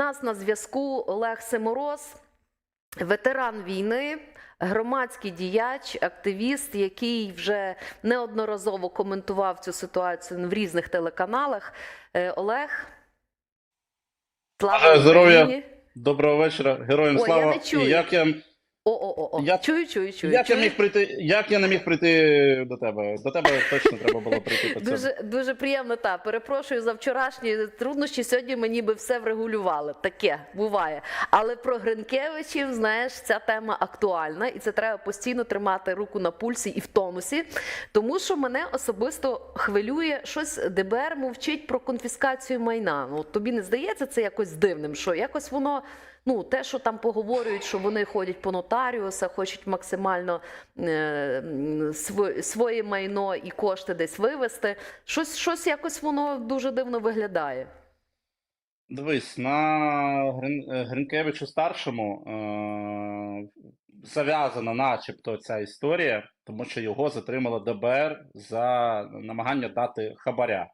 Нас на зв'язку Олег Семороз, ветеран війни, громадський діяч, активіст, який вже неодноразово коментував цю ситуацію в різних телеканалах. Е, Олег. Слава здоров'я. Доброго вечора, героям я слава. не чую. І як я, О, о, о, о. Я- Чую, чую, чую. як я міг прийти, як я не міг прийти до тебе? До тебе точно треба було прийти по. Дуже дуже приємно. Та перепрошую за вчорашні труднощі. Сьогодні мені би все врегулювали. Таке буває. Але про Гринкевичів, знаєш, ця тема актуальна, і це треба постійно тримати руку на пульсі і в тонусі. Тому що мене особисто хвилює щось. ДБР мовчить про конфіскацію майна. Ну тобі не здається це якось дивним, що якось воно. Ну, те, що там поговорюють, що вони ходять по нотаріусах, хочуть максимально е, м, сво- своє майно і кошти десь вивести. Щось, щось якось воно дуже дивно виглядає. Дивись, на Грин... Гринкевичу старшому е... зав'язана, начебто, ця історія, тому що його затримало ДБР за намагання дати хабаря,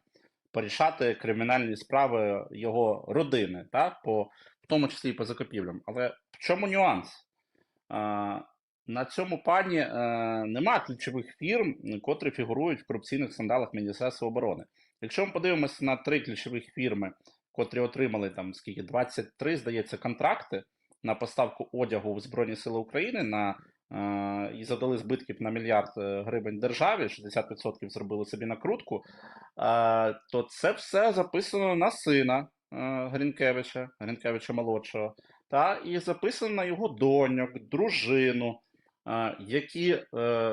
порішати кримінальні справи його родини, так? По... в тому числі і по закупівлям. Але в чому нюанс? На цьому пані е, немає ключових фірм, котрі фігурують в корупційних скандалах Міністерства оборони. Якщо ми подивимося на три ключових фірми, котрі отримали там скільки 23, здається, контракти на поставку одягу в Збройні Сили України на е, і задали збитків на мільярд е, гривень державі, 60% зробили собі накрутку, е, то це все записано на сина Гринкевича, Гринкевича молодшого, та і записано на його доньок, дружину, е, які, е,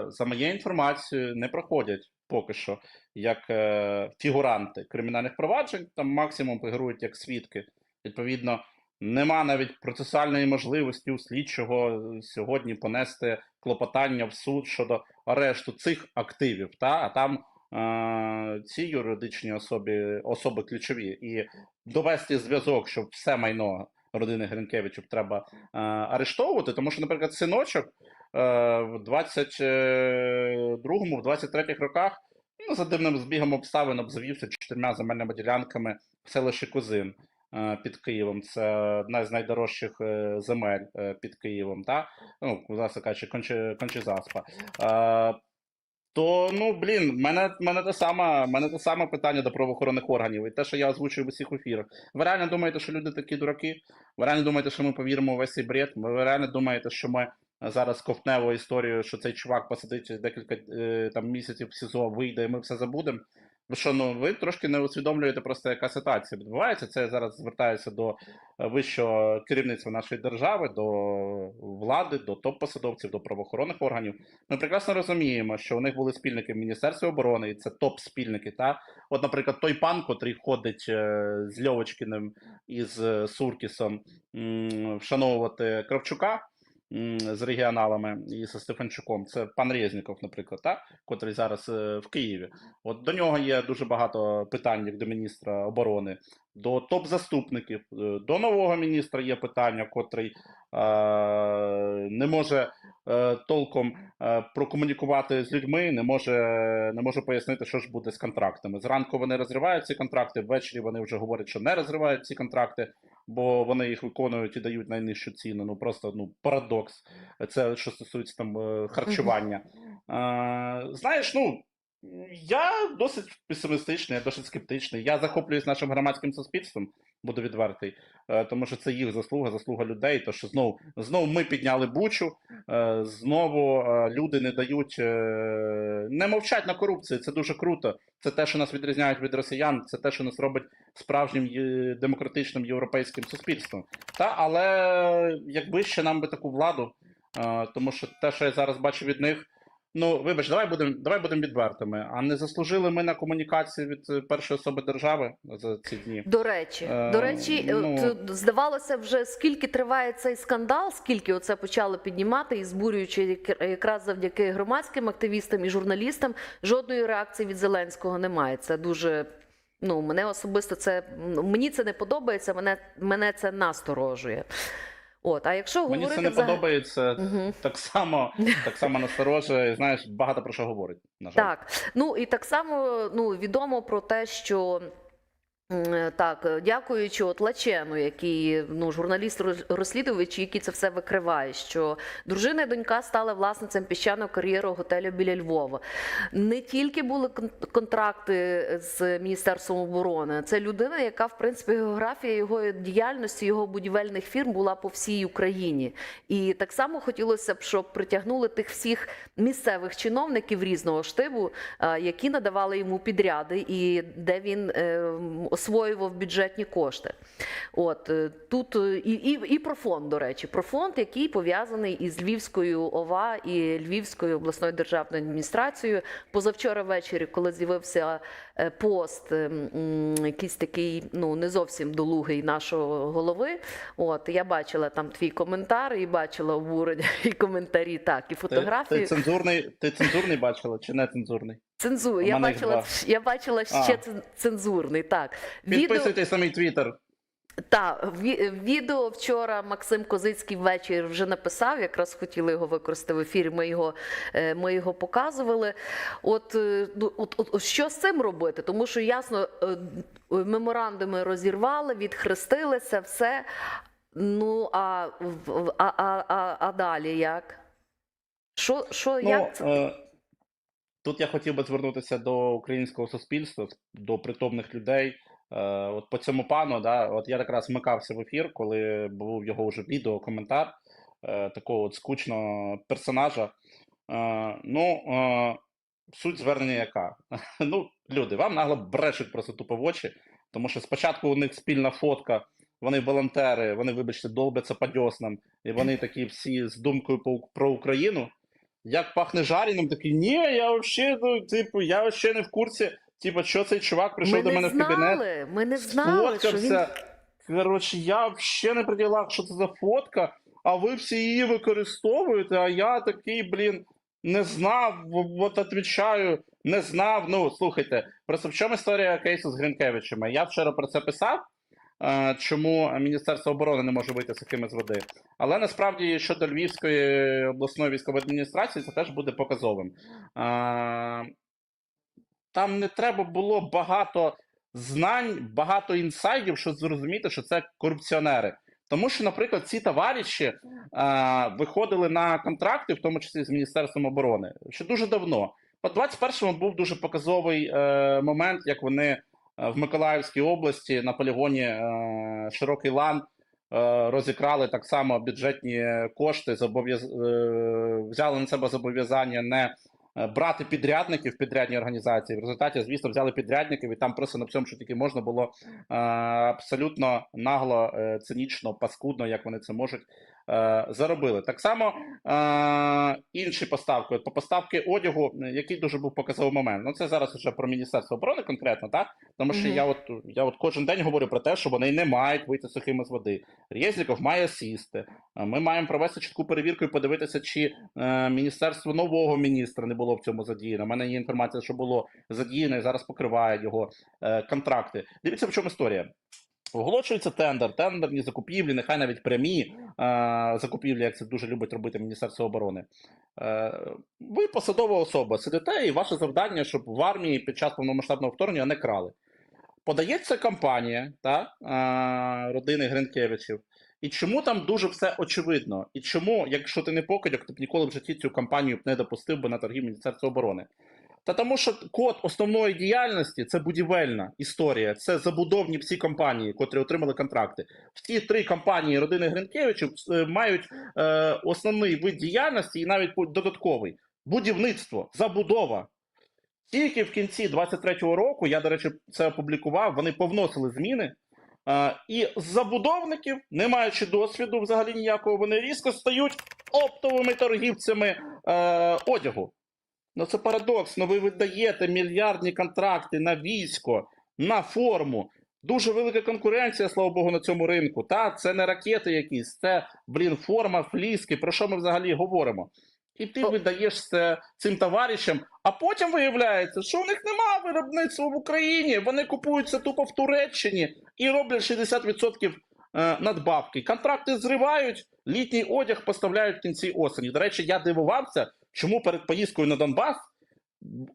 за моєю інформацією, не проходять поки що як е, фігуранти кримінальних проваджень, там максимум фігурують як свідки. Відповідно, нема навіть процесуальної можливості у слідчого сьогодні понести клопотання в суд щодо арешту цих активів. Та? А там е, ці юридичні особи, особи ключові. І довести зв'язок, що все майно родини Гринкевичів треба е, арештовувати, тому що, наприклад, синочок е, в 22-му, в 23-х роках ну, за дивним збігом обставин обзавівся чотирма земельними ділянками в селищі Козин е, під Києвом. Це одна з найдорожчих е, земель е, під Києвом, та? ну, власне кажучи, Кончі, Кончізаспа. Е, то, ну, блін, мене, мене, те саме, мене те саме питання до правоохоронних органів. І те, що я озвучую в усіх ефірах. Ви реально думаєте, що люди такі дураки? Ви реально думаєте, що ми повіримо у весь цей бред? Ви реально думаєте, що ми зараз ковтнево історію, що цей чувак посадить декілька е, там місяців в СІЗО, вийде, і ми все забудемо. Ви що, ну ви трошки не усвідомлюєте просто, яка ситуація відбувається. Це я зараз звертаюся до е, вищого керівництва нашої держави, до влади, до топ-посадовців, до правоохоронних органів. Ми прекрасно розуміємо, що у них були спільники в Міністерстві оборони, і це топ-спільники. Та от, наприклад, той пан, котрий ходить е, з Льовочкіним і з е, Суркісом вшановувати Кравчука з регіоналами і зі Стефанчуком. Це пан Резніков, наприклад, та, котрий зараз е, в Києві. От до нього є дуже багато питань як до міністра оборони, до топ-заступників, е, до нового міністра є питання, котрий е, не може толком прокомунікувати з людьми, не може, не може пояснити, що ж буде з контрактами. Зранку вони розривають ці контракти, ввечері вони вже говорять, що не розривають ці контракти, бо вони їх виконують і дають найнижчу ціну. Ну просто ну парадокс. Це що стосується там е, харчування. Е, знаєш, ну. Я досить песимістичний, я досить скептичний. Я захоплююсь нашим громадським суспільством, буду відвертий, е, тому що це їх заслуга, заслуга людей. То що знову знову ми підняли бучу, е, знову е, люди не дають, не мовчать на корупції. Це дуже круто. Це те, що нас відрізняють від росіян, це те, що нас робить справжнім демократичним європейським суспільством. Та але якби ще нам би таку владу, тому що те, що я зараз бачу від них. Ну, вибач, давай будемо давай будемо відвертими. А не заслужили ми на комунікацію від е, першої особи держави за ці дні? До речі, Е, до речі, ну- здавалося вже скільки триває цей скандал, скільки оце почали піднімати і збурюючи якраз завдяки громадським активістам і журналістам, жодної реакції від Зеленського немає. Це дуже. Ну, мене особисто це мені це не подобається. Мене мене це насторожує. От, а якщо Мені говорити це не взагалі- подобається угу. так само, так само насторожує. Знаєш, багато про що говорить. На жаль. Так, ну і так само ну, відомо про те, що Так, е, дякуючи от Лачену, який ну журналіст роз- розслідувач, який це все викриває. Що дружина і донька стали власницем піщаного кар'єру готелю біля Львова. Не тільки були контракти з Міністерством оборони, це людина, яка в принципі географія його діяльності, його будівельних фірм була по всій Україні. І так само хотілося б, щоб притягнули тих всіх місцевих чиновників різного штибу, е, які надавали йому підряди, і де він е, м, освоював бюджетні кошти. От е, тут е, і, і, і про фонд, до речі, про фонд, який пов'язаний із Львівською ОВА і Львівською обласною державною адміністрацією. Позавчора ввечері, коли з'явився е, пост, е, якийсь такий, ну не зовсім долугий нашого голови. От я бачила там твій коментар і бачила обурення і коментарі, так, і Ти, фотографії. ти цензурний, ти цензурний бачила чи не цензурний? Цензур. Я мене їх бачила, два. я бачила ще А. цен- цензурний. Так, відео, Підписуйтесь на мій твіттер. та, ві- відео вчора Максим Козицький ввечері вже написав. Якраз хотіли його використати в ефірі. Ми його, е, ми його показували. От, е, ну, от, от, от що з цим робити? Тому що ясно, е, меморандуми розірвали, відхрестилися, все. Ну а, в- а, а, а, а далі як? Що, що Ну, як це? е, тут я хотів би звернутися до українського суспільства, до притомних людей. Е, от по цьому пану, да, от я якраз вмикався в ефір, коли був його вже відео, коментар е, такого от скучного персонажа. Е, ну, суть звернення яка? ну, люди, вам нагло брешуть просто тупо в очі, тому що спочатку у них спільна фотка, вони волонтери, вони, вибачте, долбяться по дьоснам, і вони такі всі з думкою про Україну. Як пахне жареним, такий, ні, я вообще, ну, типу, я вообще не в курсі. Типу, що цей чувак прийшов Ми до не мене в кабінет, знали, ми не знали, що він. Коротше, я взагалі не при ділах, що це за фотка, а ви всі її використовуєте, а я такий, блін, не знав, от відповідаю, не знав. Ну, слухайте, просто в чому історія кейсу з Гринкевичами? Я вчора про це писав, чому Міністерство оборони не може вийти сухими з води. Але насправді щодо Львівської обласної військової адміністрації це теж буде показовим. Там не треба було багато знань, багато інсайдів, щоб зрозуміти, що це корупціонери. Тому що, наприклад, ці товариші е, виходили на контракти, в тому числі з Міністерством оборони, ще дуже давно. От 21-му був дуже показовий е, момент, як вони в Миколаївській області на полігоні е, Широкий Лан е, розікрали так само бюджетні кошти, е, взяли на себе зобов'язання не е, брати підрядників підрядні організації. В результаті, звісно, взяли підрядників, і там просто на всьому, що тільки можна було е, абсолютно нагло, е, цинічно, паскудно, як вони це можуть, е, заробили. Так само е, інші поставки. По поставки одягу, е, який дуже був показовий момент. Ну це зараз вже про Міністерство оборони конкретно, так? Тому що Мгм. я от я от кожен день говорю про те, що вони не мають вийти сухими з води. Резніков має сісти. Е, Ми маємо провести чітку перевірку і подивитися, чи е, міністерство нового міністра не було в цьому задіяно. У мене є інформація, що було задіяно і зараз покриває його е, контракти. Дивіться, в чому історія. Оголошується тендер, тендерні закупівлі, нехай навіть прямі е, закупівлі, як це дуже любить робити Міністерство оборони. Е, ви посадова особа, сидите, і ваше завдання, щоб в армії під час повномасштабного вторгнення не крали. Подається кампанія та, е, родини Гринкевичів. І чому там дуже все очевидно? І чому, якщо ти не покидьок, ти б ніколи в житті цю кампанію б не допустив би на торгів Міністерства оборони? Та тому, що код основної діяльності це будівельна історія, це забудовні всі компанії, котрі отримали контракти. Всі три компанії родини Гринкевичів е, мають е, основний вид діяльності і навіть додатковий будівництво, забудова. Тільки в кінці 23-го року, я, до речі, це опублікував, вони повносили зміни. Е, і з забудовників, не маючи досвіду взагалі ніякого, вони різко стають оптовими торгівцями е, одягу. Ну це парадокс. Ну ви видаєте мільярдні контракти на військо, на форму. Дуже велика конкуренція, слава Богу, на цьому ринку. Та це не ракети якісь, це, блін, форма, фліски. Про що ми взагалі говоримо? І ти видаєш це цим товаришам, а потім виявляється, що у них немає виробництва в Україні. Вони купуються тупо в Туреччині і роблять 60% е, надбавки. Контракти зривають, літній одяг поставляють в кінці осені. До речі, я дивувався, чому перед поїздкою на Донбас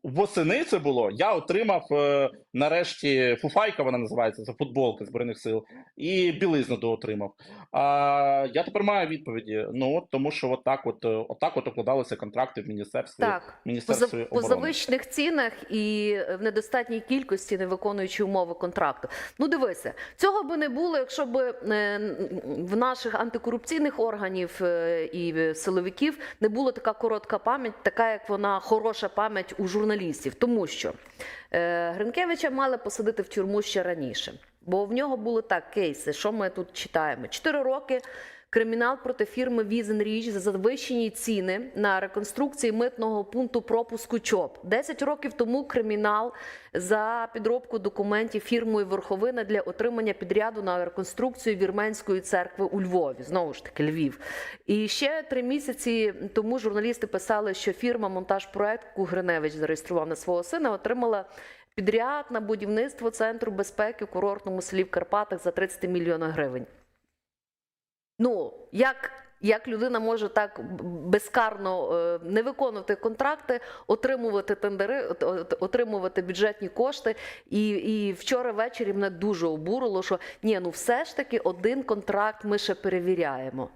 восени це було. Я отримав е, нарешті фуфайка, вона називається, це футболка Збройних сил, і білизну доотримав. А я тепер маю відповіді. Ну от тому, що отак, от е, отак от укладалися контракти в міністерстві. Так, Міністерстві по завищених цінах і в недостатній кількості, не виконуючи умови контракту. Ну дивися, цього би не було, якщо б е, в наших антикорупційних органів е, і силовиків не була така коротка пам'ять, така як вона хороша пам'ять у журналістів, тому що е, Гринкевича мали посадити в тюрму ще раніше, бо в нього були так кейси. Що ми тут читаємо? Чотири роки. Кримінал проти фірми Візенріч за завищені ціни на реконструкції митного пункту пропуску ЧОП. 10 років тому кримінал за підробку документів фірмою Верховина для отримання підряду на реконструкцію вірменської церкви у Львові. Знову ж таки, Львів. І ще три місяці тому журналісти писали, що фірма монтаж проекту Гриневич зареєстрував на свого сина, отримала. Підряд на будівництво центру безпеки в курортному селі в Карпатах за 30 мільйонів гривень. Ну, як, як людина може так безкарно е, не виконувати контракти, отримувати тендери, от- от- отримувати бюджетні кошти. І, і вчора ввечері мене дуже обурило, що ні, ну все ж таки один контракт ми ще перевіряємо.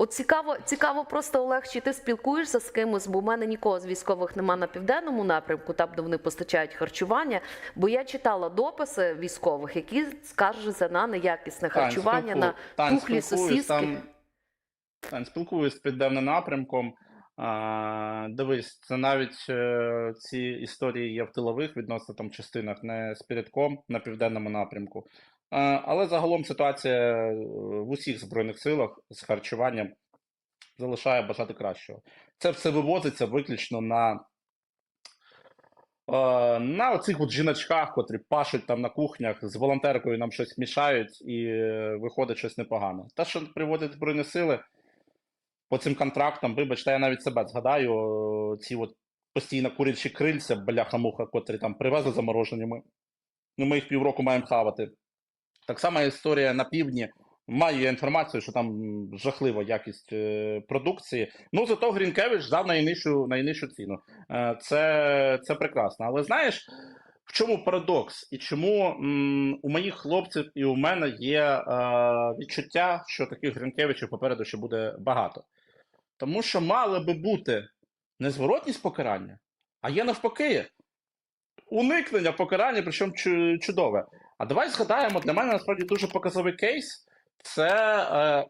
От цікаво, цікаво просто Олег, чи ти спілкуєшся з кимось, бо в мене нікого з військових нема на південному напрямку, там де вони постачають харчування. Бо я читала дописи військових, які скаржаться на неякісне Тань, харчування, на Тань, тухлі спілкуюсь, сосиски. Там, спілкуюсь з південним напрямком. А, дивись, це навіть е, ці історії є в тилових відносно там частинах, не з передком на південному напрямку. А, але загалом ситуація е, в усіх збройних силах з харчуванням залишає бажати кращого. Це все вивозиться виключно на, е, на оцих от жіночках, котрі пашуть там на кухнях, з волонтеркою нам щось мішають і е, виходить щось непогане. Те, що приводять Збройні сили по цим контрактам, вибачте, я навіть себе згадаю, е, ці от постійно курячі крильця, бляха-муха, котрі там привезли заморожені. Ми, ну, ми їх півроку маємо хавати. Так само історія на півдні. Маю я інформацію, що там жахлива якість е, продукції. Ну, зато Грінкевич дав найнижчу, найнижчу ціну. Е, це, це прекрасно. Але знаєш, в чому парадокс? І чому м, у моїх хлопців і у мене є е, відчуття, що таких Гринкевичів попереду ще буде багато. Тому що мали би бути незворотність покарання, а є навпаки уникнення покарання, причому чудове. А давай згадаємо, для мене насправді дуже показовий кейс це е,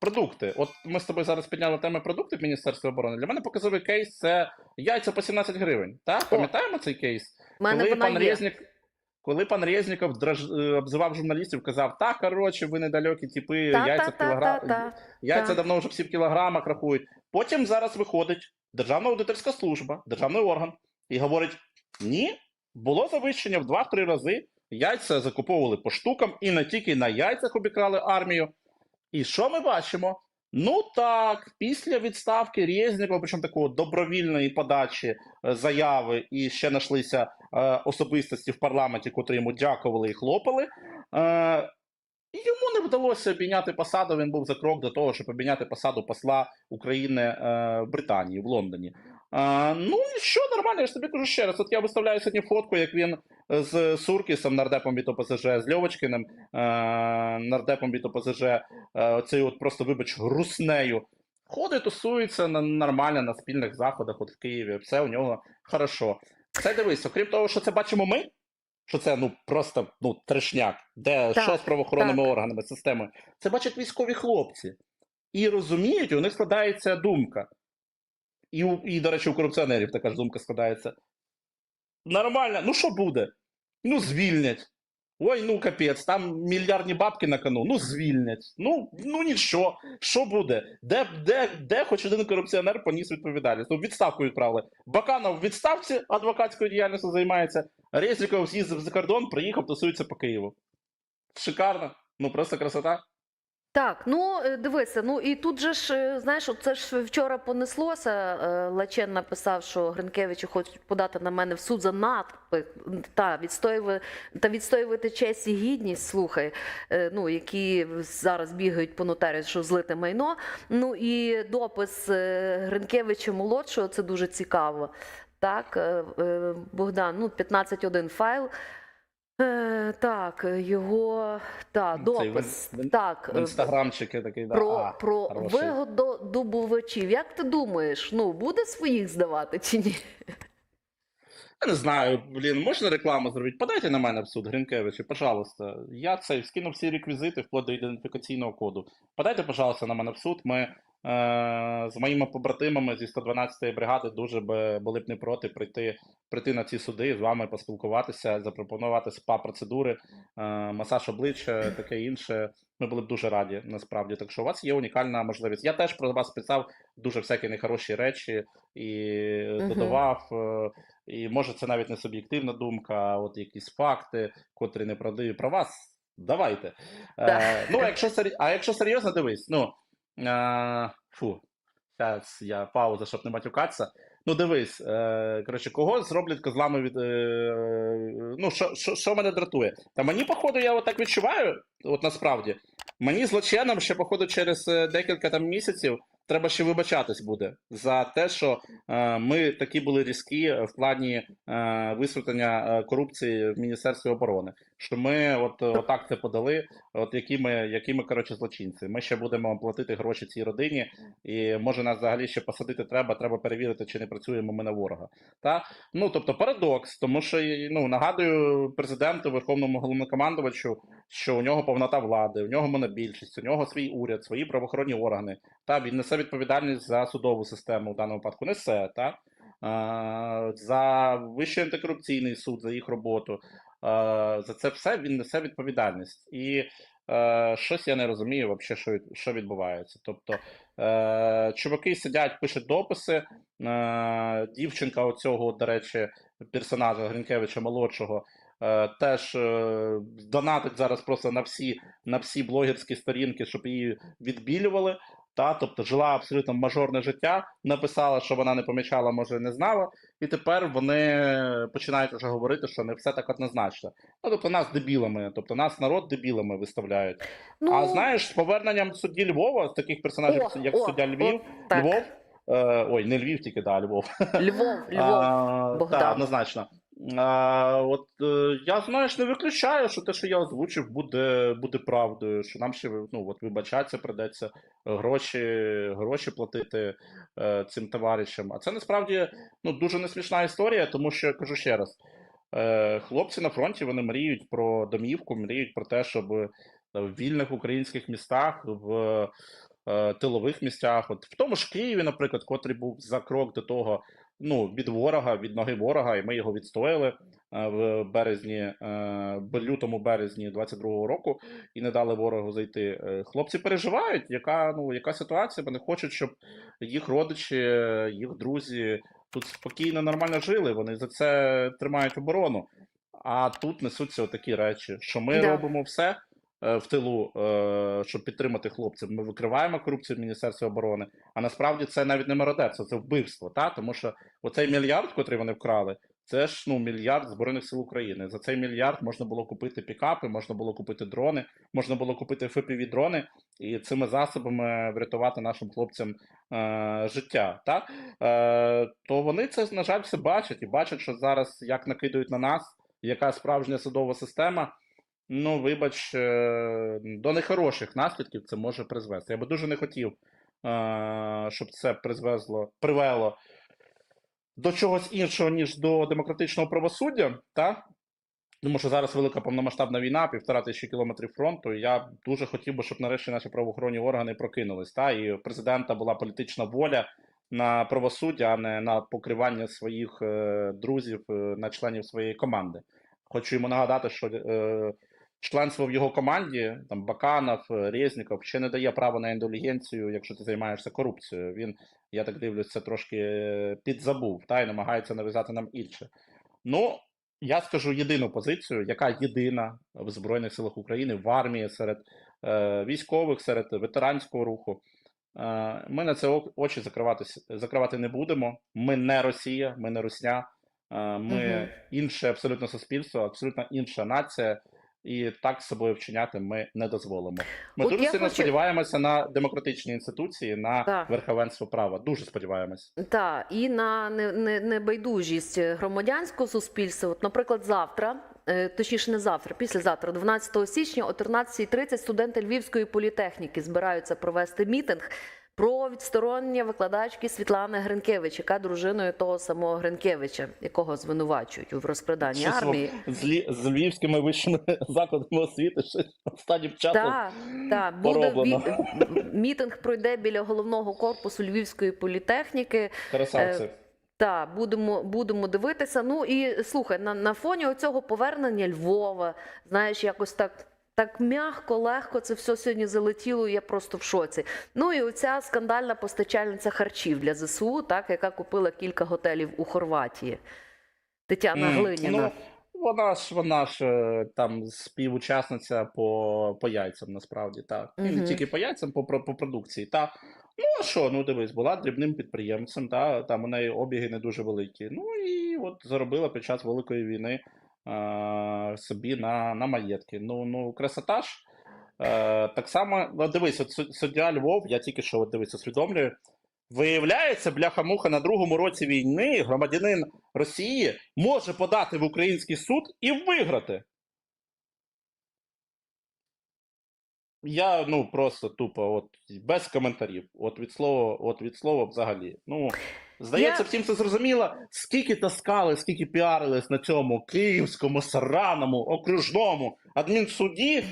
продукти. От ми з тобою зараз підняли тему продуктів в Міністерстві оборони. Для мене показовий кейс це яйця по 17 гривень. Так? Пам'ятаємо цей кейс? Мене коли пан. Резнік, коли пан Резніков драж... е, обзивав журналістів, казав, та коротше, ви недалекі типи, Та, яйця та, в та, кілограм. та, та. Яйця та. давно вже всі в кілограмах рахують. Потім зараз виходить Державна аудиторська служба, державний орган, і говорить: ні, було завищення в 2-3 рази. Яйця закуповували по штукам і не тільки на яйцях обікрали армію. І що ми бачимо? Ну так, після відставки Резнікова, причому такого добровільної подачі е, заяви, і ще знайшлися е, особистості в парламенті, котрі йому дякували і хлопали. Е, йому не вдалося обійняти посаду. Він був за крок до того, щоб обійняти посаду посла України е, Британії, в Лондоні. Е, ну що нормально, я ж тобі кажу ще раз. От я виставляю сьогодні фотку, як він з Суркісом, нардепом від ОПЗЖ, з Льовочкиним, е, нардепом від ОПЗЖ, е, оцею от просто, вибач, груснею. Ходить, тусується на, нормально на спільних заходах от в Києві. Все у нього хорошо. Це дивись, окрім того, що це бачимо ми, що це ну просто ну трешняк, де Так, що з правоохоронними так. органами, системою. Це бачать військові хлопці. І розуміють, у них складається думка. І, і, до речі, у корупціонерів така ж думка складається. Нормально, ну що буде? Ну, звільнять. Ой, ну капець, там мільярдні бабки на кону, ну звільнять. Ну, ну нічого, що буде? Де, де, де хоч один корупціонер поніс відповідальність? Ну, відставку відправили. Баканов в відставці адвокатською діяльністю займається. Резніков з'їздив за кордон, приїхав, тусується по Києву. Шикарно. Ну просто красота. Так, ну е, дивися, ну і тут же ж, е, знаєш, це ж вчора понеслося. е, Лачен написав, що Гринкевичу хочуть подати на мене в суд за надпи та відстоювати, та відстоювати честь і гідність, слухай, ну які зараз бігають по нотарі, що злите майно. Ну і допис Гринкевича молодшого, це дуже цікаво. Так, Богдан, ну 15.1 файл. Е, Так, його та, Ну, Цей допис. в ін- Так, В е, інстаграмчики такий, да. про, а, про хороший. вигододобувачів. Як ти думаєш, ну буде своїх здавати чи ні? Я не знаю, блін, можна рекламу зробити? Подайте на мене в суд, Гринкевичу, пожалуйста. Я цей скинув всі реквізити вплоть до ідентифікаційного коду. Подайте, пожалуйста, на мене в суд. Ми з моїми побратимами зі 112-ї бригади дуже би були б не проти прийти, прийти на ці суди, з вами поспілкуватися, запропонувати спа-процедури, е, масаж обличчя, таке інше. Ми були б дуже раді, насправді. Так що у вас є унікальна можливість. Я теж про вас писав дуже всякі нехороші речі і додавав. е, і може це навіть не суб'єктивна думка, а от якісь факти, котрі неправдиві про вас. Давайте. Да. Е, ну, а якщо, а якщо серйозно, дивись, ну. Е, фу, зараз я пауза, щоб не матюкатися. Ну, дивись, е, коротше, кого зроблять козлами від. Е, ну, що, що, що мене дратує? Та мені, походу, я отак відчуваю, от насправді, мені злочином ще, походу, через е, декілька там місяців треба ще вибачатись буде за те, що е, ми такі були різкі в плані е, висвітлення е, корупції в Міністерстві оборони. Що ми от, отак це подали, от які ми, які ми коротше, злочинці. Ми ще будемо платити гроші цій родині, і може нас взагалі ще посадити треба, треба перевірити, чи не працюємо ми на ворога. Та? Ну, тобто парадокс, тому що ну, нагадую президенту, верховному головнокомандувачу, що у нього повнота влади, у нього монобільшість, у нього свій уряд, свої правоохоронні органи. Та він несе відповідальність за судову систему в даному випадку. Несе та за Вищий антикорупційний суд, за їх роботу. За це все він несе відповідальність. І е, щось я не розумію, вообще, що, відбувається. Тобто, е, чуваки сидять, пишуть дописи. Е, дівчинка оцього, до речі, персонажа Гринкевича молодшого. Е, Теж е, донатить зараз просто на всі, на всі блогерські сторінки, щоб її відбілювали. Та, тобто жила абсолютно мажорне життя, написала, що вона не помічала, може не знала, і тепер вони починають вже говорити, що не все так однозначно. Ну, тобто нас дебілами, тобто нас народ дебілами виставляють. Ну, А знаєш, з поверненням судді Львова, з таких персонажів, о, як о, суддя Львів, так. Львов, е, ой, не Львів, тільки да, Львов. Львов, Львов. А, Богдан. Так, однозначно. А, от е, я, знаєш, не виключаю, що те, що я озвучив, буде, буде правдою, що нам ще ну, от, вибачатися придеться, гроші, гроші платити е, цим товаришам. А це насправді ну, дуже несмішна історія, тому що я кажу ще раз: е, хлопці на фронті вони мріють про домівку, мріють про те, щоб е, в вільних українських містах, в е, тилових місцях, от в тому ж Києві, наприклад, котрий був за крок до того, ну, від ворога, від ноги ворога, і ми його відстояли е, в березні, е, в лютому березні 22-го року і не дали ворогу зайти. Е, Хлопці переживають, яка, ну, яка ситуація, вони хочуть, щоб їх родичі, їх друзі тут спокійно, нормально жили. Вони за це тримають оборону. А тут несуться такі речі, що ми Да. робимо все в тилу, е, щоб підтримати хлопців. Ми викриваємо корупцію в Міністерстві оборони. А насправді це навіть не мародерство, це вбивство. Та? Тому що оцей мільярд, котрий вони вкрали, це ж ну мільярд збройних сил України. За цей мільярд можна було купити пікапи, можна було купити дрони, можна було купити fpv дрони і цими засобами врятувати нашим хлопцям е, життя. Та? Е, то вони це на жаль все бачать і бачать, що зараз як накидають на нас, яка справжня судова система. Ну, вибач, е, до нехороших наслідків це може призвести. Я би дуже не хотів, е, щоб це призвезло, привело до чогось іншого, ніж до демократичного правосуддя, та? Тому що зараз велика повномасштабна війна, півтора тисячі кілометрів фронту. І я дуже хотів би, щоб нарешті наші правоохоронні органи прокинулись. Та? І у президента була політична воля на правосуддя, а не на покривання своїх е, друзів, на членів своєї команди. Хочу йому нагадати, що членство в його команді, там Баканов, Резніков, ще не дає права на індулігенцію, якщо ти займаєшся корупцією. Він, я так дивлюсь, це трошки е, підзабув та й намагається нав'язати нам інше. Ну, я скажу єдину позицію, яка єдина в Збройних силах України, в армії, серед е, військових, серед ветеранського руху. Е, ми на це очі закривати, закривати не будемо. Ми не Росія, ми не Русня. Е, ми Мгм. інше абсолютно суспільство, абсолютно інша нація. І так з собою вчиняти ми не дозволимо. Ми От дуже сильно хочу- сподіваємося на демократичні інституції, на Так. верховенство права. Дуже сподіваємось. Так, і на не- не- громадянського суспільства. От, наприклад, завтра, е, точніше, не завтра, післязавтра, 12 січня о 13.30 студенти Львівської політехніки збираються провести мітинг про відсторонення викладачки Світлани Гринкевич, яка дружиною того самого Гринкевича, якого звинувачують у розкраданні Щось армії. з, з львівськими вищими закладами освіти щось останнім часом. Так, так, буде мітинг пройде біля головного корпусу Львівської політехніки. Красавці. Так, будемо, будемо дивитися. Ну і слухай, на, на фоні цього повернення Львова, знаєш, якось так. Так м'яко, легко це все сьогодні залетіло, я просто в шоці. Ну і оця скандальна постачальниця харчів для ЗСУ, так, яка купила кілька готелів у Хорватії. Тетяна М, Глиніна. Ну, вона ж вона ж е, там співучасниця по, по яйцям, насправді, так. І Мгм. не тільки по яйцям, по, по продукції. Та. Ну, а що, ну дивись, була дрібним підприємцем, та, там у неї обіги не дуже великі. Ну і от заробила під час Великої війни собі на, на маєтки. Ну, ну, красота ж. Е, так само, дивись, суддя Львов, я тільки що от дивись, усвідомлюю. Виявляється, бляха-муха на другому році війни громадянин Росії може подати в український суд і виграти. Я ну просто тупо, от без коментарів. От від слова, от від слова взагалі. Ну здається, Я- всім це зрозуміло. Скільки таскали, скільки піарились на цьому київському, сараному, окружному адмінсуді,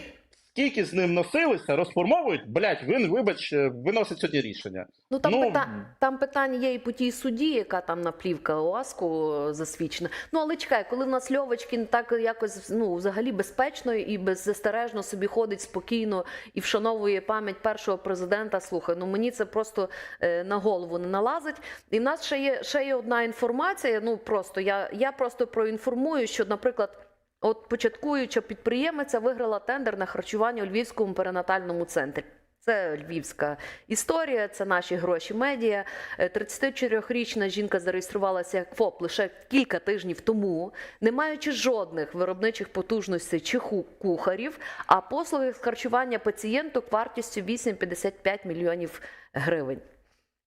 скільки з ним носилися, розформовують, блять, він, вибач, е, виносить сьогодні рішення. Ну там, Ну, пита... там питання є і по тій суді, яка там наплівка ОАСКу засвідчена. Ну але чекай, коли в нас Льовочкін так якось ну взагалі безпечно і беззастережно собі ходить спокійно і вшановує пам'ять першого президента. Слухай, ну мені це просто е, на голову не налазить. І в нас ще є ще є одна інформація. Ну просто я, я просто проінформую, що, наприклад. От початкуюча підприємиця виграла тендер на харчування у Львівському перинатальному центрі. Це львівська історія, це наші гроші медіа. Е, 34-річна жінка зареєструвалася як ФОП лише кілька тижнів тому, не маючи жодних виробничих потужностей чи кухарів, а послуги з харчування пацієнток вартістю 8,55 мільйонів гривень.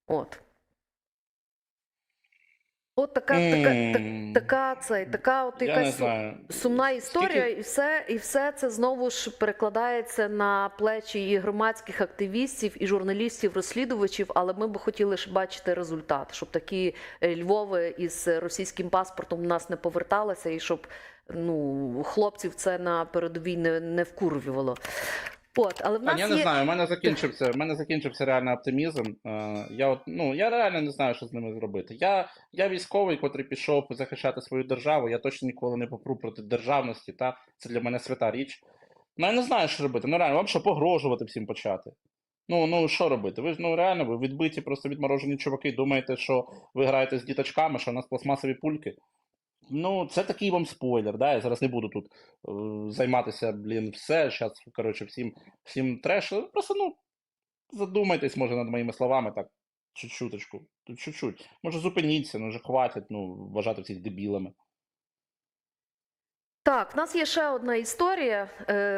От. От така, така, так- така, це, така от якась. Сумна історія, Скільки- і все, і все це знову ж перекладається на плечі і громадських активістів, і журналістів-розслідувачів. Але ми б хотіли ж бачити результат, щоб такі е, Львови із російським паспортом в нас не поверталися, і щоб ну хлопців це на передовій не, не вкурвювало. От, але в А нас я є не знаю, у мене закінчився, у мене закінчився реально оптимізм. Е, я от, ну, я реально не знаю, що з ними зробити. Я, я військовий, котрий пішов захищати свою державу. Я точно ніколи не попру проти державності, та це для мене свята річ. Ну я не знаю, що робити. Ну реально, вам що погрожувати всім почати. Ну, ну що робити? Ви ж ну реально ви відбиті, просто відморожені чуваки. Думаєте, що ви граєте з діточками, що у нас пластмасові пульки. Ну, це такий вам спойлер, да? Я зараз не буду тут е, займатися, блін, все. Зараз, коротше, всім, всім треш. Просто, ну, задумайтесь, може, над моїми словами, так, чуть-чуточку, чуть-чуть. Може, зупиніться, ну вже хватить, ну, вважати всіх дебілами. так. В нас є ще одна історія. Е,